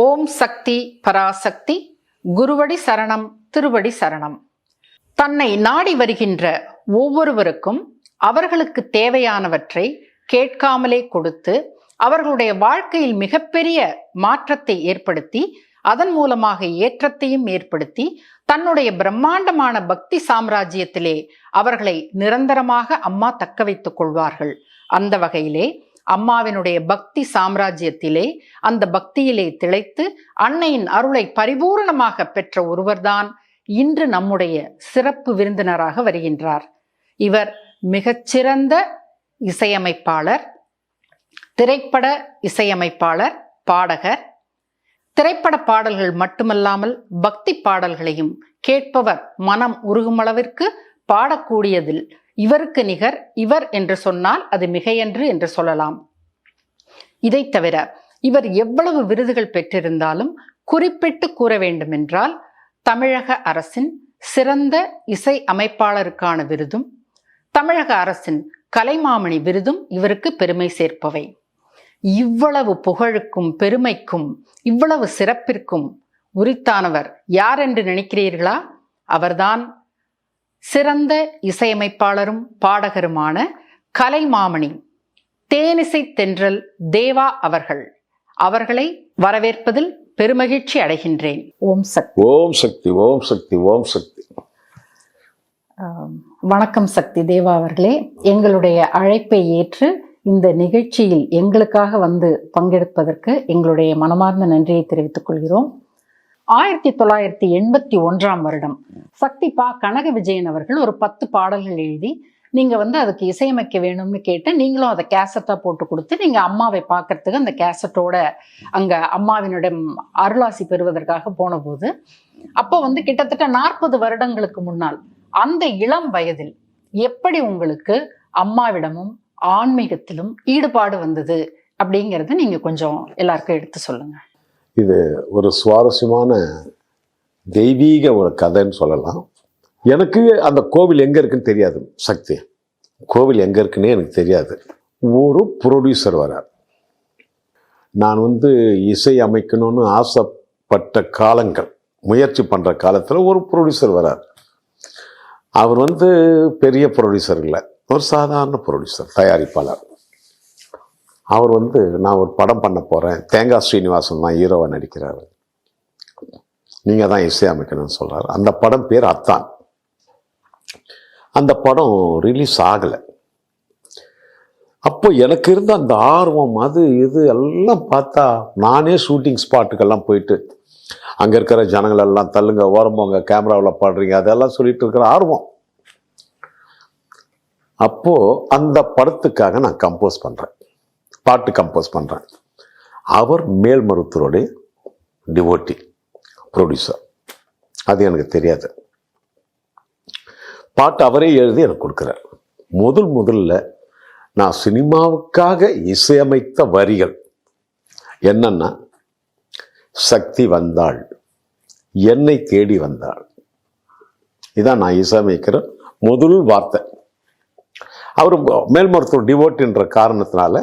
ஓம் சக்தி பராசக்தி குருவடி சரணம் திருவடி சரணம். தன்னை நாடி வருகின்ற ஒவ்வொருவருக்கும் அவர்களுக்கு தேவையானவற்றை கேட்காமலே கொடுத்து அவர்களுடைய வாழ்க்கையில் மிகப்பெரிய மாற்றத்தை ஏற்படுத்தி அதன் மூலமாக ஏற்றத்தையும் ஏற்படுத்தி தன்னுடைய பிரம்மாண்டமான பக்தி சாம்ராஜ்யத்திலே அவர்களை நிரந்தரமாக அம்மா தக்க வைத்துக் கொள்வார்கள். அந்த வகையிலே அம்மாவினுடைய பக்தி சாம்ராஜ்யத்திலே அந்த பக்தியிலே திளைத்து அன்னையின் அருளை பரிபூரணமாக பெற்ற ஒருவர்தான் இன்று நம்முடைய சிறப்பு விருந்தினராக வருகின்றார். இவர் மிகச்சிறந்த இசையமைப்பாளர் திரைப்பட இசையமைப்பாளர் பாடகர். திரைப்பட பாடல்கள் மட்டுமல்லாமல் பக்தி பாடல்களையும் கேட்பவர் மனம் உருகுமளவிற்கு பாடக்கூடியதில் இவருக்கு நிகர் இவர் என்று சொன்னால் அது மிகையன்று என்று சொல்லலாம். இதை தவிர இவர் எவ்வளவு விருதுகள் பெற்றிருந்தாலும் குறிப்பிட்டு கூற வேண்டுமென்றால் தமிழக அரசின் சிறந்த இசை அமைப்பாளருக்கான விருதும் தமிழக அரசின் கலைமாமணி விருதும் இவருக்கு பெருமை சேர்ப்பவை. இவ்வளவு புகழுக்கும் பெருமைக்கும் இவ்வளவு சிறப்பிற்கும் உரித்தானவர் யார் என்று நினைக்கிறீர்களா? அவர்தான் சிறந்த இசையமைப்பாளரும் பாடகருமான கலைமாமணி. தேனிசை தென்றல் தேவா அவர்கள். அவர்களை வரவேற்பதில் பெருமகிழ்ச்சி அடைகின்றேன். ஓம் சக்தி. ஓம் சக்தி ஓம் சக்தி ஓம் சக்தி. வணக்கம் சக்தி தேவா அவர்களே. எங்களுடைய அழைப்பை ஏற்று இந்த நிகழ்ச்சியில் எங்களுக்காக வந்து பங்கெடுப்பதற்கு எங்களுடைய மனமார்ந்த நன்றியை தெரிவித்துக் கொள்கிறோம். ஆயிரத்தி தொள்ளாயிரத்தி எண்பத்தி ஒன்றாம் வருடம் சக்தி பா. கனக விஜயன் அவர்கள் ஒரு பத்து பாடல்கள் எழுதி நீங்கள் வந்து அதுக்கு இசையமைக்க வேணும்னு கேட்டு நீங்களும் அதை கேசட்டாக போட்டு கொடுத்து நீங்கள் அம்மாவை பார்க்கறதுக்கு அந்த கேசட்டோட அங்கே அம்மாவினிடம் அருளாசி பெறுவதற்காக போன போது அப்போ வந்து கிட்டத்தட்ட நாற்பது வருடங்களுக்கு முன்னால் அந்த இளம் வயதில் எப்படி உங்களுக்கு அம்மாவிடமும் ஆன்மீகத்திலும் ஈடுபாடு வந்தது அப்படிங்கிறது நீங்கள் கொஞ்சம் எல்லாருக்கும் எடுத்து சொல்லுங்கள் இது ஒரு சுவாரஸ்யமான தெய்வீக ஒரு கதைன்னு சொல்லலாம். எனக்கு அந்த கோவில் எங்கே இருக்குன்னு தெரியாது சக்தி. கோவில் எங்கே இருக்குன்னே எனக்கு தெரியாது. ஒரு ப்ரொடியூசர் வரார். நான் வந்து இசை அமைக்கணும்னு ஆசைப்பட்ட காலங்கள் முயற்சி பண்ணுற காலத்தில் ஒரு ப்ரொடியூசர் வரார். அவர் வந்து பெரிய ப்ரொடியூசர் இல்லை ஒரு சாதாரண ப்ரொடியூசர் தயாரிப்பாளர். அவர் வந்து நான் ஒரு படம் பண்ண போகிறேன் தேங்காய் ஸ்ரீனிவாசன் தான் ஹீரோவை நடிக்கிறார். நீங்கள் தான் இசை அமைக்கணும்னு சொல்கிறார் அந்த படம் பேர் அத்தான். அந்த படம் ரிலீஸ் ஆகலை. அப்போ எனக்கு இருந்த அந்த ஆர்வம் அது இது எல்லாம் பார்த்தா நானே ஷூட்டிங் ஸ்பாட்டுக்கெல்லாம் போயிட்டு அங்கே இருக்கிற ஜனங்களெல்லாம் தள்ளுங்க ஓரம்போங்க கேமராவில் பாடுறீங்க அதெல்லாம் சொல்லிட்டு இருக்கிற ஆர்வம். அப்போது அந்த படத்துக்காக நான் கம்போஸ் பண்ணுறேன் பாட்டு கம்போஸ் பண்ணுறேன் அவர் மேல்மருத்துவருடைய டிவோட்டி ப்ரொடியூசர் அது எனக்கு தெரியாது. பாட்டு அவரே எழுதி எனக்கு கொடுக்குறார். முதல் முதல்ல நான் சினிமாவுக்காக இசையமைத்த வரிகள் என்னன்னா சக்தி வந்தாள் என்னை தேடி வந்தாள். இதான் நான் இசையமைக்கிற முதல் வார்த்தை. அவர் மேல்மருத்துவர் டிவோட்டின்ற காரணத்தினால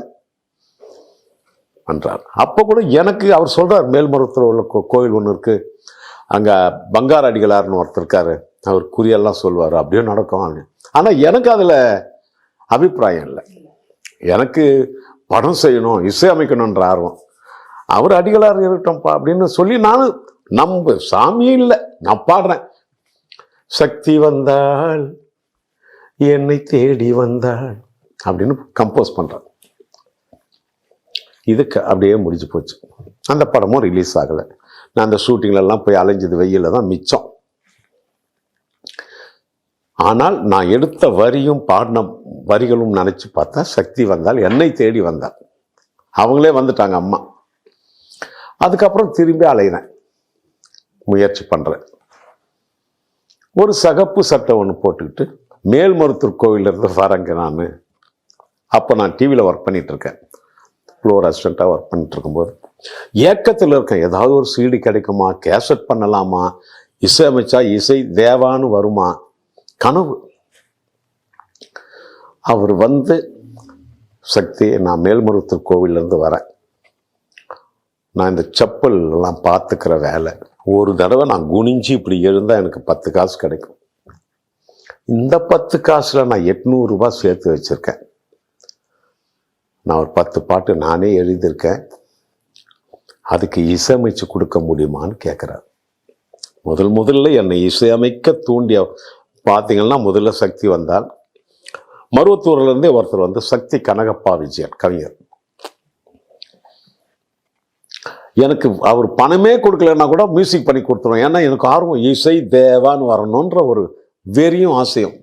பண்ணுறார் அப்போ கூட எனக்கு அவர் சொல்கிறார் மேல்மருத்துவர் உள்ள கோயில் ஒன்று இருக்குது அங்கே பங்கார அடிகளார்னு ஒருத்தர் இருக்காரு. அவர் குறியெல்லாம் சொல்வார். அப்படியே நடக்கும் அப்படின்னு ஆனால் எனக்கு அதில் அபிப்பிராயம் இல்லை. எனக்கு படம் செய்யணும் இசை அமைக்கணுன்ற ஆர்வம். அவர் அடிகளார் இருக்கட்டும்ப்பா அப்படின்னு சொல்லி நானும் நம்ப. சாமியே இல்லை. நான் பாடுறேன். சக்தி வந்தாள் என்னை தேடி வந்தாள் அப்படின்னு கம்போஸ் பண்ணுறேன் இதுக்கு அப்படியே முடிஞ்சு போச்சு. அந்த படமும் ரிலீஸ் ஆகலை. நான் அந்த ஷூட்டிங்லலாம் போய் அலைஞ்சது வெயிலில் தான் மிச்சம். ஆனால் நான் எடுத்த வரியும் பாடின வரிகளும் நினச்சி பார்த்தா சக்தி வந்தால் என்னை தேடி வந்தாள் அவங்களே வந்துட்டாங்க அம்மா. அதுக்கப்புறம் திரும்பி அலையிறேன். முயற்சி பண்ணுறேன் ஒரு சகப்பு சட்டை ஒன்று போட்டுக்கிட்டு மேல்மருத்தூர் கோவில்ல வரங்க நான். அப்போ நான் டிவியில் ஒர்க் பண்ணிகிட்ருக்கேன் ஃப்ளோர் அசிஸ்டண்ட்டாக ஒர்க் பண்ணிட்டு இருக்கும்போது. ஏக்கத்தில் இருக்கேன். ஏதாவது ஒரு சீடி கிடைக்குமா? கேசட் பண்ணலாமா? இசை அமைச்சா இசை தேவான்னு வருமா? கனவு. அவர் வந்து சக்தி நான் மேல்மருத்தூர் கோவிலேருந்து வரேன். நான் இந்த செப்பல் எல்லாம் பார்த்துக்கிற வேலை. ஒரு தடவை நான் குனிஞ்சு இப்படி எழுந்தால் எனக்கு பத்து காசு கிடைக்கும். இந்த பத்து காசில் நான் எட்நூறுரூபா சேர்த்து வச்சுருக்கேன். நான் ஒரு பத்து பாட்டு நானே எழுதியிருக்கேன். அதுக்கு இசையமைச்சு கொடுக்க முடியுமான்னு கேட்குறாரு. முதல் முதல்ல என்னை இசையமைக்க தூண்டிய பார்த்தீங்கன்னா முதல்ல சக்தி வந்தால் மருவத்தூர்லேருந்தே ஒருத்தர் வந்து சக்தி கனகப்பா விஜயன் கவிஞர். எனக்கு அவர் பணமே கொடுக்கலன்னா கூட மியூசிக் பண்ணி கொடுத்துருவோம் ஏன்னா எனக்கு ஆர்வம் இசை தேவான்னு வரணுன்ற ஒரு வெறியும் ஆசையும்.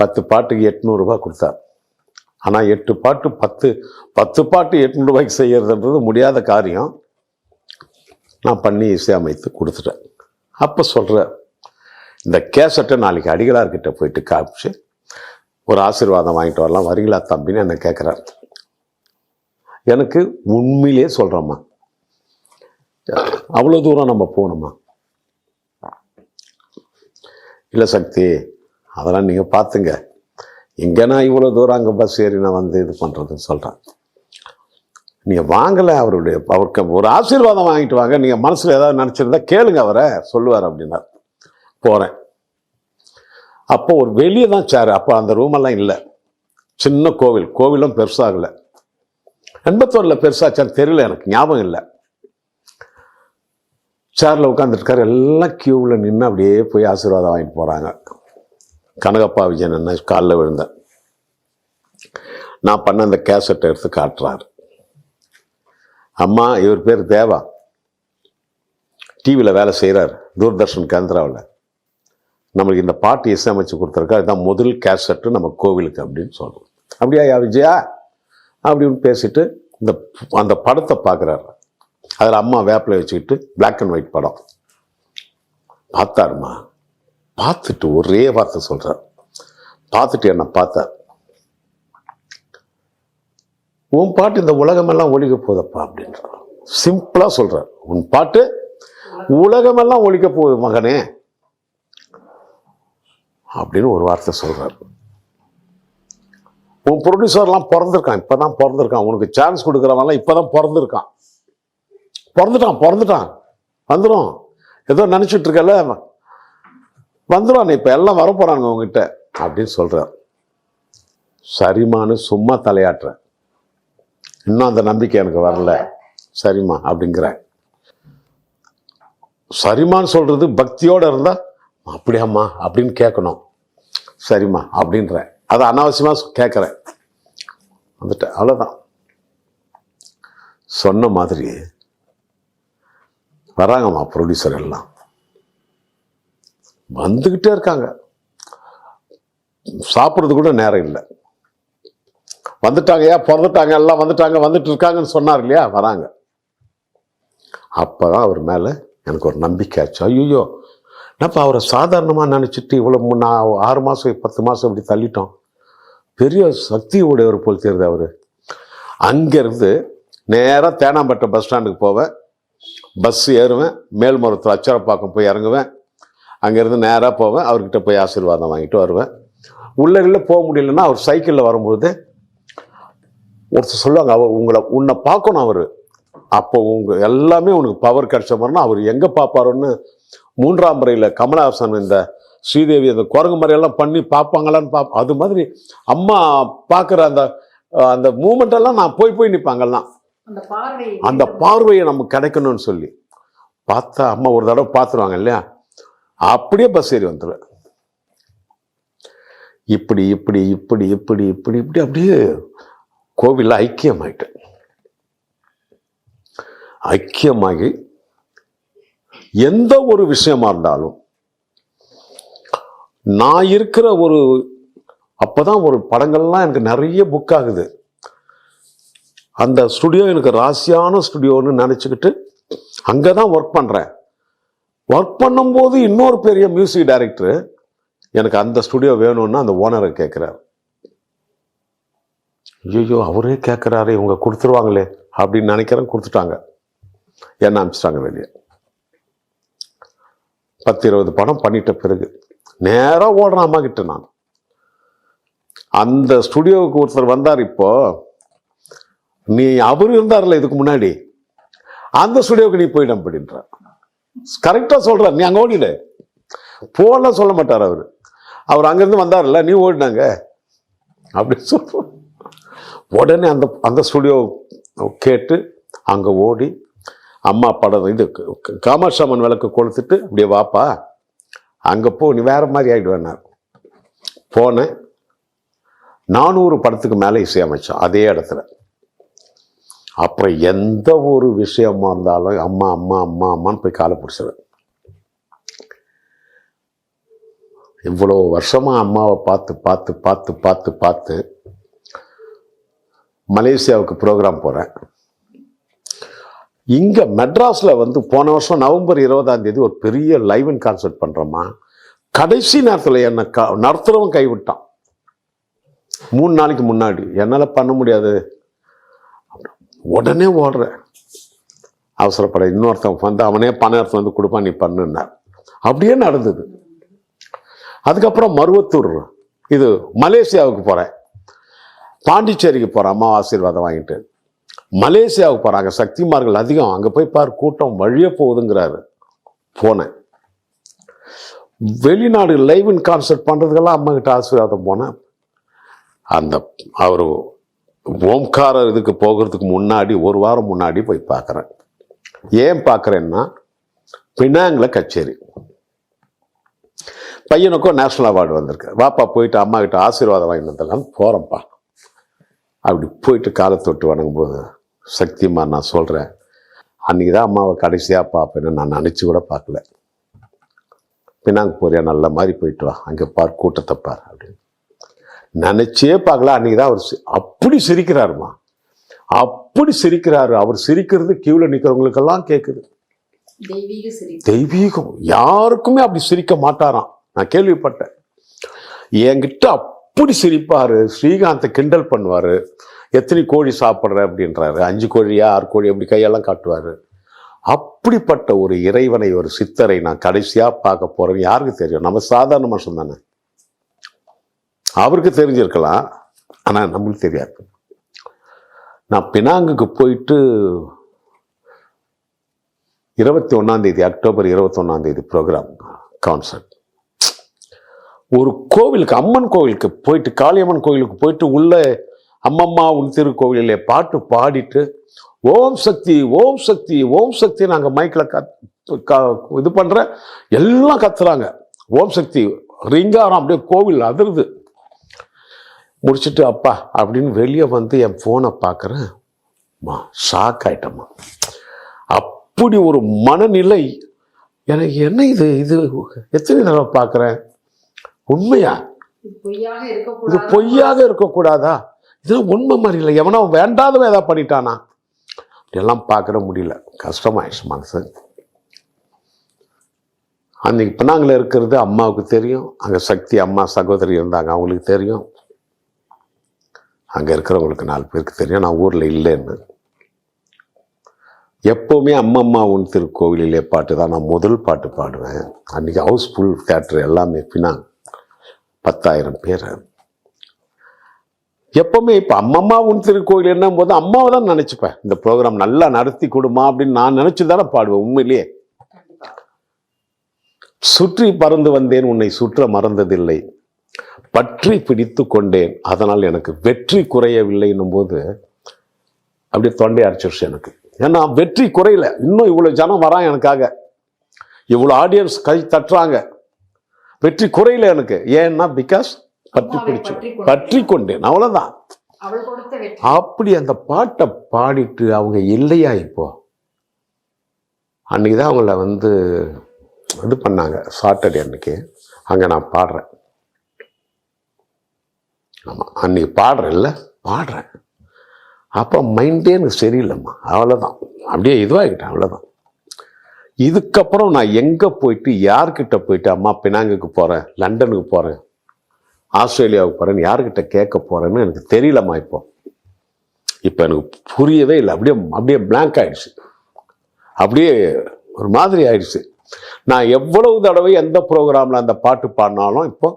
பத்து பாட்டுக்கு எட்நூறுபா கொடுத்தார். ஆனால் எட்டு பாட்டு பத்து பத்து பாட்டு எட்நூறுபாய்க்கு செய்கிறதுன்றது முடியாத காரியம். நான் பண்ணி இசையமைத்து கொடுத்துட்டேன். அப்போ சொல்கிறேன் இந்த கேசட்டை நாளைக்கு அடிகளார்கிட்ட போயிட்டு காமிச்சு ஒரு ஆசீர்வாதம் வாங்கிட்டு வரலாம். வரீங்களா தம்பின்னு என்னை கேட்குறாரு எனக்கு உண்மையிலே சொல்கிறேம்மா அவ்வளோ தூரம் நம்ம போகணுமா? இல்லை சக்தி அதெல்லாம் நீங்கள் பார்த்துங்க. இங்கே நான் இவ்வளோ தூரம் அங்கே பஸ் ஏறி நான் வந்து இது பண்ணுறதுன்னு சொல்கிறேன் நீங்கள் வாங்கலை அவருடைய அவருக்கு ஒரு ஆசீர்வாதம் வாங்கிட்டு வாங்க. நீங்கள் மனசில் ஏதாவது நினச்சிருந்தா கேளுங்க அவரை சொல்லுவார் அப்படின்னார். போகிறேன் அப்போ ஒரு வெளியே தான் சேர். அப்போ அந்த ரூமெல்லாம் இல்லை. சின்ன கோவில். கோவிலும் பெருசாகலை எண்பத்தோரில் பெருசாச்சான்னு தெரியல எனக்கு. ஞாபகம் இல்லை. சேரில் உட்காந்துருக்காரு எல்லாம் க்யூவில் நின்று அப்படியே போய் ஆசீர்வாதம் வாங்கிட்டு போகிறாங்க கனகப்பா விஜயன் என்ன காலில் விழுந்தேன் நான் பண்ண அந்த கேசட்டை எடுத்து காட்டுறாரு. அம்மா இவர் பேர் தேவா. டிவியில் வேலை செய்கிறார் தூர்தர்ஷன் கேந்திராவில். நம்மளுக்கு இந்த பாட்டு இசையமைச்சு கொடுத்துருக்கா இதுதான் முதல் கேசட்டு நம்ம கோவிலுக்கு அப்படின்னு சொல்கிறோம் அப்படியா யா விஜயா அப்படின்னு பேசிட்டு இந்த அந்த படத்தை பார்க்குறாரு. அதில் அம்மா வேப்பில் வச்சுக்கிட்டு பிளாக் அண்ட் ஒயிட் படம். பார்த்தாருமா? பார்த்துட்டு ஒரே வார்த்தை சொல்கிறார் பார்த்துட்டு என்னை பார்த்தார். உன் பாட்டு இந்த உலகமெல்லாம் ஒழிக்க போதப்பா அப்படின்றார். சிம்பிளாக சொல்கிறார் உன் பாட்டு உலகமெல்லாம் ஒழிக்க போகுது மகனே அப்படின்னு ஒரு வார்த்தை சொல்கிறார் உன் ப்ரொடியூசர்லாம் பிறந்திருக்கான் இப்போ தான் பிறந்திருக்கான். உனக்கு சான்ஸ் கொடுக்குறவன்லாம் இப்போ தான் பிறந்திருக்கான். பிறந்துட்டான் பிறந்துட்டான். வந்துடும் ஏதோ நினச்சிட்டு இருக்கல. வந்துடும் இப்போ எல்லாம் வரப்போகிறாங்க உங்ககிட்ட அப்படின்னு சொல்கிறார் சரிமானு சும்மா தலையாட்டுறேன் இன்னும் அந்த நம்பிக்கை எனக்கு வரல. சரிம்மா அப்படிங்கிறேன் சரிமான்னு சொல்கிறது பக்தியோடு இருந்தால் அப்படியாம்மா அப்படின்னு கேட்கணும் சரிம்மா அப்படின்றேன் அதை அனாவசியமாக கேட்குறேன் வந்துட்டேன் அவ்வளோதான் சொன்ன மாதிரி வராங்கம்மா ப்ரொடியூசர் எல்லாம். வந்துக்கிட்டே இருக்காங்க. சாப்பிட்றது கூட நேரம் இல்லை. வந்துட்டாங்க ஏன் பிறந்துட்டாங்க எல்லாம் வந்துட்டாங்க வந்துட்டு இருக்காங்கன்னு சொன்னார் இல்லையா? வராங்க. அப்போ தான் அவர் மேலே எனக்கு ஒரு நம்பிக்கை ஆச்சு. ஐயோ அப்போ அவரை சாதாரணமாக நினச்சிட்டு இவ்வளோ முன்னா ஆறு மாதம் பத்து மாதம் இப்படி தள்ளிட்டோம். பெரிய சக்தி உடையவர் போல் தெரியுது அவர். அங்கேருந்து நேராக தேனாம்பட்டை பஸ் ஸ்டாண்டுக்கு போவேன். பஸ் ஏறுவேன். மேல்மருவத்தூர் அச்சரப்பாக்கம் போய் இறங்குவேன். அங்கேருந்து நேராக போவேன். அவர்கிட்ட போய் ஆசீர்வாதம் வாங்கிட்டு வருவேன். உள்ளே போக முடியலன்னா அவர் சைக்கிளில் வரும்பொழுது ஒருத்தர் சொல்லுவாங்க அவர் உங்களை உன்னை பார்க்கணும் அவர். அப்போ உங்கள் எல்லாமே உனக்கு பவர் கிடைச்ச மாதிரினா அவர் எங்கே பார்ப்பாருன்னு மூன்றாம் முறையில் கமலஹாசன் இந்த ஸ்ரீதேவி அந்த குரங்கு மாதிரியெல்லாம் பண்ணி பார்ப்பாங்களான்னு பார்ப்ப அது மாதிரி அம்மா பார்க்குற அந்த அந்த மூமெண்ட் எல்லாம் நான் போய் போய் நிற்பாங்கல்லாம் அந்த பார்வை. அந்த பார்வையை நமக்கு கிடைக்கணும்னு சொல்லி. பார்த்தா அம்மா ஒரு தடவை பார்த்துருவாங்க இல்லையா? அப்படியே பஸ் ஏறி வந்துடுவேன் இப்படி இப்படி இப்படி இப்படி இப்படி இப்படி அப்படியே கோவிலில் ஐக்கியமாயிட்டேன். ஐக்கியமாகி எந்த ஒரு விஷயமா இருந்தாலும் நான் இருக்கிற ஒரு அப்போதான் ஒரு படங்கள்லாம் எனக்கு நிறைய புக் ஆகுது. அந்த ஸ்டுடியோ எனக்கு ராசியான ஸ்டுடியோன்னு நினச்சிக்கிட்டு அங்கே தான் ஒர்க் பண்ணுறேன் ஒர்க் பண்ணும்போது இன்னொரு பெரிய மியூசிக் டைரக்டர் எனக்கு அந்த ஸ்டுடியோ வேணும்னு அந்த ஓனரை கேட்குறாரு ஐயோ அவரே கேட்குறாரு இவங்க கொடுத்துருவாங்களே அப்படின்னு நினைக்கிறேன் கொடுத்துட்டாங்க. என்ன அனுப்பிச்சிட்டாங்க வெளியே. பத்து இருபது படம் பண்ணிட்ட பிறகு நேராக ஓடுறேன் அம்மா கிட்ட நான். அந்த ஸ்டுடியோவுக்கு ஒருத்தர் வந்தார் இப்போ. நீ அவர் இருந்தார்ல இதுக்கு முன்னாடி. அந்த ஸ்டுடியோவுக்கு நீ போயிடும் அப்படின்ற. கரெக்டாக சொல்கிறார் நீ அங்கே ஓடிடு. போலாம் சொல்ல மாட்டார் அவர். அவர் அங்கேருந்து வந்தார்ல நீ ஓடினாங்க. அப்படின்னு சொல்லுவோம் உடனே அந்த அந்த ஸ்டுடியோ கேட்டு அங்கே ஓடி அம்மா படம் இது க- அம்மன் விளக்கு கொளுத்துட்டு அப்படியே வாப்பா அங்கே போ நீ வேறு மாதிரி ஆகிடுவேன்னார் போனேன். நானூறு படத்துக்கு மேலே இசையமைச்சோம் அதே இடத்துல. அப்புறம் எந்த ஒரு விஷயமா இருந்தாலும் அம்மா அம்மா அம்மா அம்மான்னு போய் காலை பிடிச்சிருவேன். இவ்வளோ வருஷமாக அம்மாவை பார்த்து பார்த்து பார்த்து பார்த்து பார்த்து மலேசியாவுக்கு ப்ரோக்ராம் போகிறேன் இங்கே மெட்ராஸில் வந்து போன வருஷம் நவம்பர் இருபதாம் தேதி ஒரு பெரிய லைவ் அண்ட் கான்சர்ட் பண்ணுறோமா கடைசி நேரத்தில் என்னை க நடத்துகிறவன் கைவிட்டான். மூணு நாளைக்கு முன்னாடி. என்னால் பண்ண முடியாது. உடனே ஓடுறேன். அவசரப்பட இன்னொருத்தன் வந்து அவனே பணம் இடத்துல வந்து கொடுப்பான் நீ பண்ணுன்னார். அப்படியே நடந்தது. அதுக்கப்புறம் மருவத்தூர் இது மலேசியாவுக்கு போகிறேன் பாண்டிச்சேரிக்கு போகிறேன் அம்மா ஆசீர்வாதம் வாங்கிட்டு. மலேசியாவுக்கு போகிறாங்க சக்திமார்கள் அதிகம். அங்கே போய் பார் கூட்டம் வழியே போகுதுங்கிறாரு. போனேன். வெளிநாடு லைவ் இன் கான்சர்ட் பண்ணுறதுக்கெல்லாம் அம்மா கிட்ட ஆசீர்வாதம் போனேன். அந்த அவர் ஓம்கார இதுக்கு போகிறதுக்கு முன்னாடி ஒரு வாரம் முன்னாடி போய் பார்க்குறேன் ஏன் பார்க்குறேன்னா பினாங்கில் கச்சேரி. பையனுக்கும் நேஷ்னல் அவார்டு வந்திருக்கு. வாப்பா போயிட்டு அம்மா கிட்ட ஆசீர்வாதம் வாங்கிட்டு வந்துடலான்னு போகிறேன்ப்பா அப்படி போயிட்டு காலை தொட்டு வணங்கும்போது சக்திமா நான் சொல்கிறேன் அன்றைக்கி தான் அம்மாவை கடைசியாக பார்ப்பேன்னு நான் நினச்சி கூட பார்க்கல. பினாங்க போறியா நல்ல மாதிரி போயிட்டு வா அங்கே பார் கூட்டத்தை பார் அப்படின்னு. நினச்சே பார்க்கல அன்றைக்கி தான் அவர் அப்படி சிரிக்கிறாருமா? அப்படி சிரிக்கிறாரு. அவர் சிரிக்கிறது கியூவில் நிற்கிறவங்களுக்கெல்லாம் கேட்குது தெய்வீகம். யாருக்குமே அப்படி சிரிக்க மாட்டாராம். நான் கேள்விப்பட்டேன். என்கிட்ட அப்படி சிரிப்பார்? ஸ்ரீகாந்தை கிண்டல் பண்ணுவார். எத்தனை கோழி சாப்பிட்ற அப்படின்றாரு. அஞ்சு கோழியா ஆறு கோழி அப்படி கையெல்லாம் காட்டுவார். அப்படிப்பட்ட ஒரு இறைவனை ஒரு சித்தரை நான் கடைசியாக பார்க்க போகிறேன் யாருக்கு தெரியும்? நம்ம சாதாரண மனுஷன் தானே. அவருக்கு தெரிஞ்சிருக்கலாம். ஆனால் நம்மளுக்கு தெரியாது. நான் பினாங்குக்கு போயிட்டு இருபத்தி ஒன்றாந்தேதி அக்டோபர் இருபத்தொன்னாந்தேதி ப்ரோக்ராம் கான்சர்ட் ஒரு கோவிலுக்கு அம்மன் கோவிலுக்கு போயிட்டு காளியம்மன் கோவிலுக்கு போயிட்டு உள்ள அம்மம்மா உன் திருக்கோவிலே பாட்டு பாடிட்டு ஓம் சக்தி ஓம் சக்தி ஓம் சக்தி நாங்கள் மைக்கில் கத் க- இது பண்ணுற எல்லாம் கத்துறாங்க. ஓம் சக்தி ரிங்காரம் அப்படியே கோவில் அதிருது. முடிச்சுட்டு அப்பா அப்படின்னு வெளியே வந்து என் ஃபோனை பார்க்குறேன். ஷாக் ஆயிட்டம்மா. அப்படி ஒரு மனநிலை. எனக்கு என்ன இது? இது எத்தனை தடவை பார்க்குறேன்? உண்மையா? இது பொய்யாக இருக்கக்கூடாதா? இது உண்மை மாதிரி இல்லை. எவனோ வேண்டாதவன் ஏதாவது பண்ணிட்டானா? இதெல்லாம் பார்க்குற முடியல. கஷ்டமாயிடுச்சு மனசு. அன்னைக்கு பின்னாங்கில் இருக்கிறது அம்மாவுக்கு தெரியும். அங்கே சக்தி அம்மா சகோதரி இருந்தாங்க அவங்களுக்கு தெரியும். அங்கே இருக்கிறவங்களுக்கு நாலு பேருக்கு தெரியும். நான் ஊரில் இல்லைன்னு. எப்போவுமே அம்மம்மா உன் திருக்கோவிலிலே பாட்டு தான். நான் முதல் பாட்டு பாடுவேன். அன்றைக்கி ஹவுஸ்ஃபுல் தேட்டர் எல்லாமே பினாங் பத்தாயிரம் பேர். எப்பவுமே இப்போ அம்மம்மா உன் திருக்கோயில் என்னும் போது அம்மாவை தான் நினச்சிப்பேன். இந்த ப்ரோக்ராம் நல்லா நடத்தி கொடுமா அப்படின்னு நான் நினச்சி தானே பாடுவேன் உண்மையிலேயே. சுற்றி பறந்து வந்தேன் உன்னை சுற்ற மறந்ததில்லை. பற்றி பிடித்து கொண்டேன் அதனால் எனக்கு வெற்றி குறையவில்லைன்னும் போது அப்படியே தொண்டை அரைச்சிருச்சு எனக்கு. ஏன்னா வெற்றி குறையல. இன்னும் இவ்வளோ ஜனம் வரான் எனக்காக. இவ்வளோ ஆடியன்ஸ் கை தட்டுறாங்க. வெற்றி குறையல எனக்கு. ஏன்னா பிகாஸ் பற்றி பிடிச்சு பற்றி கொண்டேன். அவ்வளோதான் அப்படி அந்த பாட்டை பாடிட்டு அவங்க இல்லையா இப்போ? அன்னைக்கு தான் அவங்கள வந்து இது பண்ணாங்க. சாட்டர்டே அன்னைக்கு. அங்கே நான் பாடுறேன். ஆமாம் அன்னைக்கு பாடுறேன்ல? பாடுறேன். அப்போ மைண்டே எனக்கு சரியில்லைம்மா. அவ்வளோதான் அப்படியே இதுவாகிட்டேன். அவ்வளோதான் இதுக்கப்புறம் நான் எங்கே போயிட்டு யார்கிட்ட போயிட்டு அம்மா பினாங்குக்கு போகிறேன் லண்டனுக்கு போகிறேன் ஆஸ்திரேலியாவுக்கு போகிறேன்னு யார்கிட்ட கேட்க போகிறேன்னு எனக்கு தெரியலம்மா இப்போ. இப்போ எனக்கு புரியவே இல்லை. அப்படியே அப்படியே பிளாங்க் ஆயிடுச்சு. அப்படியே ஒரு மாதிரி ஆயிடுச்சு. நான் எவ்வளவு தடவை எந்த ப்ரோக்ராமில் அந்த பாட்டு பாடினாலும் இப்போ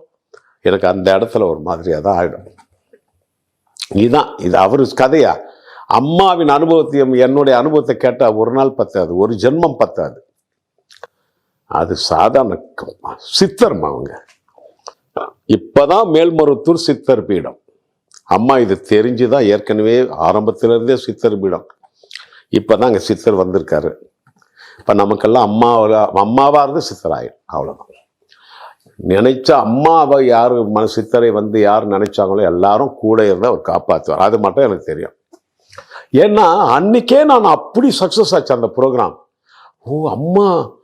எனக்கு அந்த இடத்துல ஒரு மாதிரியாக தான் ஆகிடும் இதுதான் இது அவர் கதையா? அம்மாவின் அனுபவத்தையும் என்னுடைய அனுபவத்தை கேட்டால் ஒரு நாள் பத்தாது ஒரு ஜென்மம் பத்தாது. அது சாதாரண க- அவங்க. இப்பதான் மேல்மருத்தூர் சித்தர் பீடம். அம்மா இது தெரிஞ்சுதான் ஏற்கனவே ஆரம்பத்துலேருந்தே சித்தர் பீடம். இப்பதான் அங்க சித்தர் வந்திருக்காரு. இப்ப நமக்கெல்லாம் அம்மாவில் அம்மாவா இருந்து சித்தர் ஆயிடும் அவ்வளவுதான். நினைச்சா அம்மாவை யார் மன சித்தரை வந்து யார் நினைச்சாங்களோ எல்லாரும் கூட இருந்தால் அவர் காப்பாற்றுவார் அது மட்டும் எனக்கு தெரியும். ஏன்னா அன்னைக்கே நான் அப்படி சக்ஸஸ் ஆச்சு அந்த ப்ரோக்ராம் ஓ அம்மா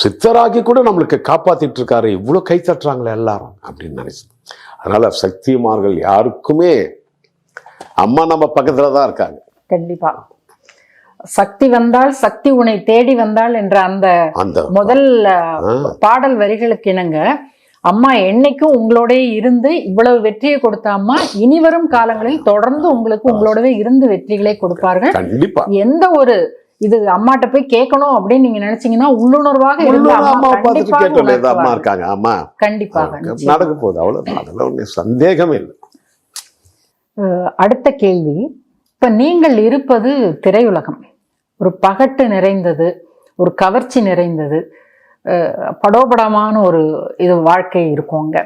சித்தராகி கூட நம்மளுக்கு காப்பாத்திட்டு இருக்காரு இவ்வளோ கை தட்டுறாங்களே எல்லாரும் அப்படின்னு நினைச்சேன் அதனால சக்திமார்கள் யாருக்குமே அம்மா நம்ம பக்கத்துல தான் இருக்காங்க. கண்டிப்பா. சக்தி வந்தால் சக்தி உன்னை தேடி வந்தாள் என்ற அந்த அந்த முதல். பாடல் வரிகளுக்கு இணங்க அம்மா என்னைக்கும் உங்களோடயே இருந்து இவ்வளவு வெற்றியை கொடுத்த அம்மா இனி வரும் காலங்களில் தொடர்ந்து உங்களுக்கு உங்களோடவே இருந்து வெற்றிகளை கொடுப்பார்கள். கண்டிப்பா. எந்த ஒரு இது அம்மாட்ட போய் கேட்கணும் அப்படின்னு நீங்க நினைச்சீங்கன்னா உள்ளுணர்வாக அம்மா அம்மா பார்த்துட்டு கேட்டோம் அம்மா உணர்த்துவார்கள். இருக்காங்க. அம்மா கண்டிப்பாக. நடக்க போகுது. அவ்வளவுதான். அதெல்லாம் ஒன்றும் சந்தேகமே இல்லை. அடுத்த கேள்வி. இப்ப நீங்கள் இருப்பது திரையுலகம். ஒரு பகட்டு நிறைந்தது ஒரு கவர்ச்சி நிறைந்தது. படோபடமான ஒரு இது வாழ்க்கை இருக்கும் அங்க.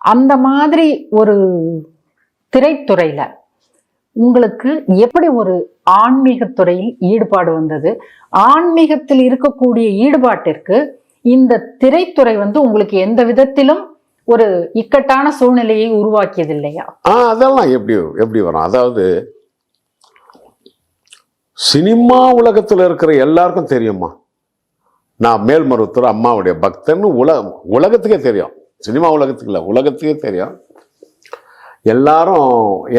அந்த மாதிரி ஒரு திரைத்துறையில உங்களுக்கு எப்படி ஒரு ஆன்மீகத்துறையில் ஈடுபாடு வந்தது? ஆன்மீகத்தில் இருக்கக்கூடிய ஈடுபாட்டிற்கு இந்த திரைத்துறை வந்து உங்களுக்கு எந்த விதத்திலும் ஒரு இக்கட்டான சூழ்நிலையை உருவாக்கியது இல்லையா ஆ அதெல்லாம் எப்படி எப்படி வரும்? அதாவது சினிமா உலகத்தில் இருக்கிற எல்லாருக்கும் தெரியுமா நான் மேல்மருத்துவர் அம்மாவுடைய பக்தன்னு உல உலகத்துக்கே தெரியும். சினிமா உலகத்துக்கு இல்லை உலகத்துக்கே தெரியும். எல்லாரும்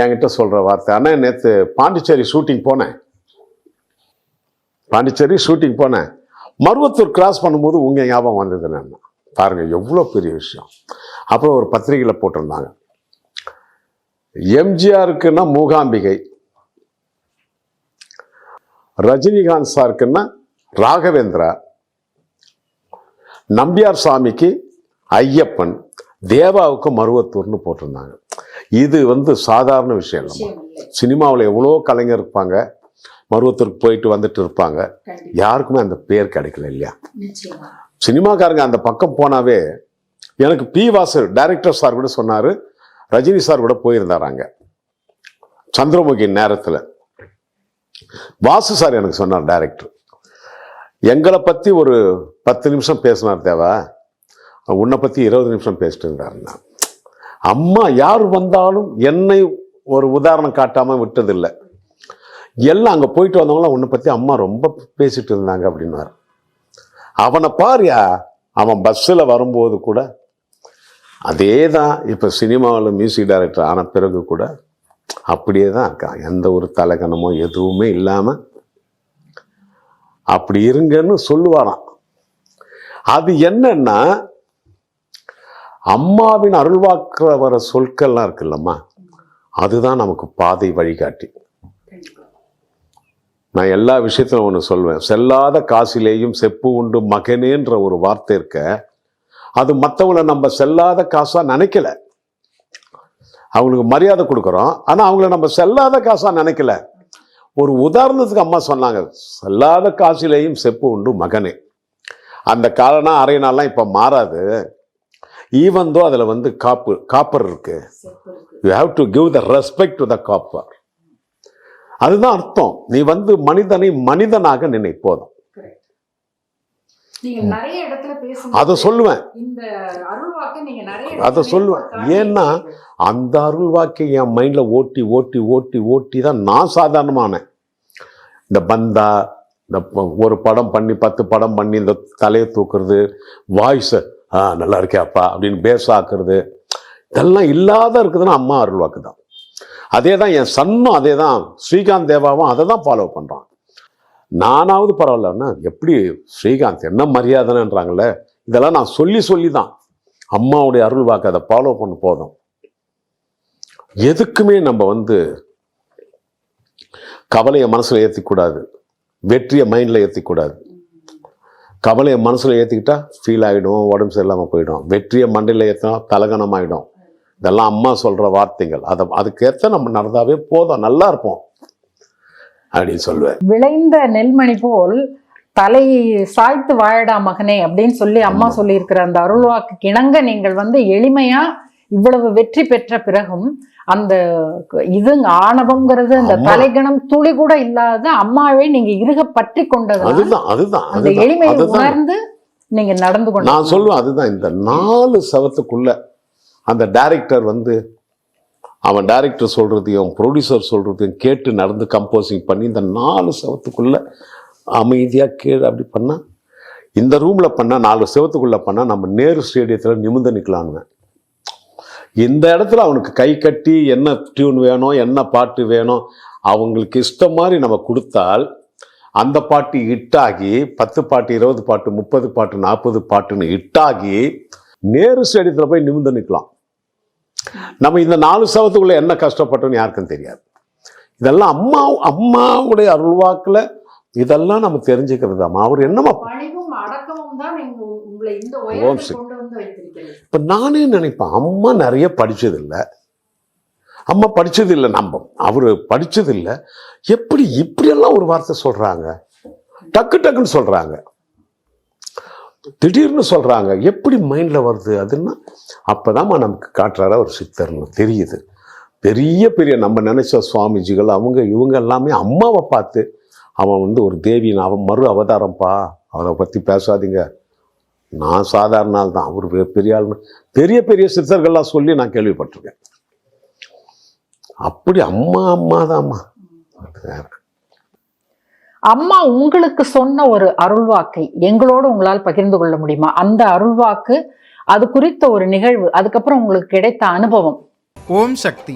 என்கிட்ட சொல்கிற வார்த்தை. ஆனால் நேற்று பாண்டிச்சேரி ஷூட்டிங் போனேன். பாண்டிச்சேரி ஷூட்டிங் போனேன். மருவத்தூர் கிராஸ் பண்ணும்போது உங்கள் ஞாபகம் வந்தது நான் பாருங்கள் எவ்வளோ பெரிய விஷயம். அப்புறம் ஒரு பத்திரிகையில் போட்டிருந்தாங்க. எம்ஜிஆருக்குன்னா மூகாம்பிகை. ரஜினிகாந்த் சாருக்குன்னா ராகவேந்திரா. நம்பியார் சாமிக்கு ஐயப்பன். தேவாவுக்கு மருவத்தூர்னு போட்டிருந்தாங்க. இது வந்து சாதாரண விஷயம் இல்லைம்மா. சினிமாவில் எவ்வளோ கலைஞர் இருப்பாங்க மருவத்தூருக்கு போயிட்டு வந்துட்டு இருப்பாங்க. யாருக்குமே அந்த பேர் கிடைக்கல இல்லையா? சினிமாக்காரங்க அந்த பக்கம் போனாவே எனக்கு பி வாசு டைரக்டர் சார் கூட சொன்னார் ரஜினி சார் கூட போயிருந்தாராங்க சந்திரமுகி நேரத்தில். வாசு சார் எனக்கு சொன்னார் டைரக்டர் எங்களை பற்றி ஒரு பத்து நிமிஷம் பேசினார் தேவா. உன்னை பற்றி இருபது நிமிஷம் பேசிட்டு இருந்தாருன்னா அம்மா யார் வந்தாலும் என்னை ஒரு உதாரணம் காட்டாமல் விட்டதில்லை. எல்லாம் அங்கே போயிட்டு வந்தவங்களாம் உன்னை பற்றி அம்மா ரொம்ப பேசிட்டு இருந்தாங்க அப்படின்னாரு. அவனை பாரியா அவன் பஸ்ஸில் வரும்போது கூட அதே தான் இப்போ சினிமாவில் மியூசிக் டைரக்டர் ஆன பிறகு கூட அப்படியே தான் இருக்கான் எந்த ஒரு தலைக்கணமோ எதுவுமே இல்லாமல் அப்படி இருங்கன்னு சொல்லுவாராம். அது என்னன்னா அம்மாவின் அருள்வாக்குற வர சொற்கள்லாம் இருக்குல்லம்மா. அதுதான் நமக்கு பாதை வழிகாட்டி. நான் எல்லா விஷயத்திலும் ஒன்று சொல்வேன். செல்லாத காசிலேயும் செப்பு உண்டு மகனேன்ற ஒரு வார்த்தை இருக்க அது மற்றவங்கள நம்ம செல்லாத காசாக நினைக்கல. அவங்களுக்கு மரியாதை கொடுக்குறோம். ஆனால் அவங்கள நம்ம செல்லாத காசாக நினைக்கல. ஒரு உதாரணத்துக்கு அம்மா சொன்னாங்க செல்லாத காசிலேயும் செப்பு உண்டு மகனே. அந்த காலனா அரை நாள்லாம் இப்போ மாறாது. ஈவன் தோ அதில் வந்து காப்பு காப்பர் இருக்கு. You have to give the respect to the copper அதுதான் அர்த்தம். நீ வந்து மனிதனை மனிதனாக நினை போதும். அதை சொல்லுவேன். அதை சொல்லுவேன். ஏன்னா, அந்த அருள் வாக்கை என் மைண்டில் ஓட்டி ஓட்டி ஓட்டி ஓட்டி தான் நான் சாதாரணமானேன். இந்த பந்தா இந்த ஒரு படம் பண்ணி பத்து படம் பண்ணி இந்த தலையை தூக்குறது வாய்ஸை ஆ நல்லா இருக்கேப்பா அப்படின்னு பேஸ் ஆக்குறது இதெல்லாம் இல்லாத இருக்குதுன்னா அம்மா அருள் வாக்கு தான் அதே தான் என் சன்னும் அதே தான் ஸ்ரீகாந்த் தேவாவும் அதை தான் ஃபாலோ பண்ணுறான் நானாவது பரவாயில்லன்னா எப்படி ஸ்ரீகாந்த் என்ன மரியாதைன்றாங்கல்ல? இதெல்லாம் நான் சொல்லி சொல்லி தான் அம்மாவுடைய அருள் வாக்கு அதை ஃபாலோ பண்ண போதும். எதுக்குமே நம்ம வந்து கவலையை மனசில் ஏற்றிக்கூடாது வெற்றியை மைண்டில் ஏற்றிக்கூடாது கவலையை மனசுல ஏற்றிக்கிட்டா ஃபீல் ஆகிடும் உடம்பு சரியில்லாமல் போயிடும். வெற்றியை மண்டையில் ஏற்றினா தலகணம் ஆகிடும் இதெல்லாம் அம்மா சொல்கிற வார்த்தைகள். அதை அதுக்கேற்ற நம்ம நடந்தாவே போதும் நல்லா இருப்போம். அப்படின்னு சொல்லுவார் விளைந்த நெல்மணி போல் தலை சாய்த்து வாழடா மகனே அப்படின்னு சொல்லி அம்மா. சொல்லியிருக்கிற அந்த அருள்வாக்கு கிணங்க நீங்கள் வந்து எளிமையா இவ்வளவு வெற்றி பெற்ற பிறகும் அந்த இது ஆணவம்ங்கிறது அந்த. தலைகணம் துளி கூட இல்லாத அம்மாவை நீங்க இறுக பற்றி கொண்டது அதுதான் அதுதான் அந்த எளிமையை உணர்ந்து நீங்க நடந்து கொண்டு நான் சொல்லுவேன் அதுதான் இந்த நாலு சவத்துக்குள்ள அந்த டைரக்டர் வந்து அவன் டைரக்டர் சொல்றதையும் ப்ரொடியூசர் சொல்றதையும் கேட்டு நடந்து கம்போசிங் பண்ணி இந்த நாலு சவத்துக்குள்ள அமைதியாக கீழே அப்படி பண்ணா இந்த ரூம்ல பண்ணா நாலு செவத்துக்குள்ள பண்ணா நம்ம நேரு ஸ்டேடியத்தில் நிமிர்ந்து நிற்கலான்னு இந்த இடத்துல அவனுக்கு கை கட்டி என்ன டியூன் வேணும் என்ன பாட்டு வேணும் அவங்களுக்கு இஷ்டம் மாதிரி நம்ம கொடுத்தால் அந்த பாட்டு ஹிட்டாகி பத்து பாட்டு இருபது பாட்டு முப்பது பாட்டு நாற்பது பாட்டுன்னு ஹிட்டாகி நேரு ஸ்டேடியத்தில் போய் நிமிந்து நிற்கலாம். நம்ம இந்த நாலு சவத்துக்குள்ளே என்ன கஷ்டப்பட்டோம்னு யாருக்கும் தெரியாது. இதெல்லாம் அம்மா அம்மாவுடைய அருள்வாக்கில் இதெல்லாம் நம்ம தெரிஞ்சுக்கிறது அம்மா அவர் என்னம்மா பணிவும் அடக்கமும் தான் உங்களை இந்த உயரத்துக்கு சரி. கொண்டு வந்து வைத்திருக்கிறது இப்போ நானே நினைப்பேன் அம்மா நிறைய படிச்சதில்லை. அம்மா படிச்சதில்லை நம்ம அவர் படிச்சதில்லை. எப்படி இப்படியெல்லாம் ஒரு வார்த்தை சொல்றாங்க? டக்கு டக்குன்னு சொல்றாங்க. திடீர்னு சொல்றாங்க எப்படி மைண்ட்ல வருது அதுன்னா அப்பதாம்மா நமக்கு காட்டுறாரா ஒரு சித்தர்னு தெரியுது. பெரிய பெரிய நம்ம நினைச்ச சுவாமிஜிகள் அவங்க இவங்க எல்லாமே அம்மாவை பார்த்து அவன் வந்து ஒரு தேவியின் அவன் மறு அவதாரம்ப்பா அவரை பத்தி பேசாதீங்க. நான் சாதாரண ஆள் தான். அவர் பெரிய ஆள் பெரிய பெரிய சித்தர்கள்லாம் சொல்லி நான் கேள்விப்பட்டிருக்கேன். அப்படி அம்மா அம்மா அது வேற. அம்மா உங்களுக்கு சொன்ன ஒரு அருள்வாக்கை எங்களோடு உங்களால் பகிர்ந்து கொள்ள முடியுமா? அந்த அருள்வாக்கு அது குறித்த ஒரு நிகழ்வு அதுக்கப்புறம் உங்களுக்கு கிடைத்த அனுபவம். ஓம் சக்தி.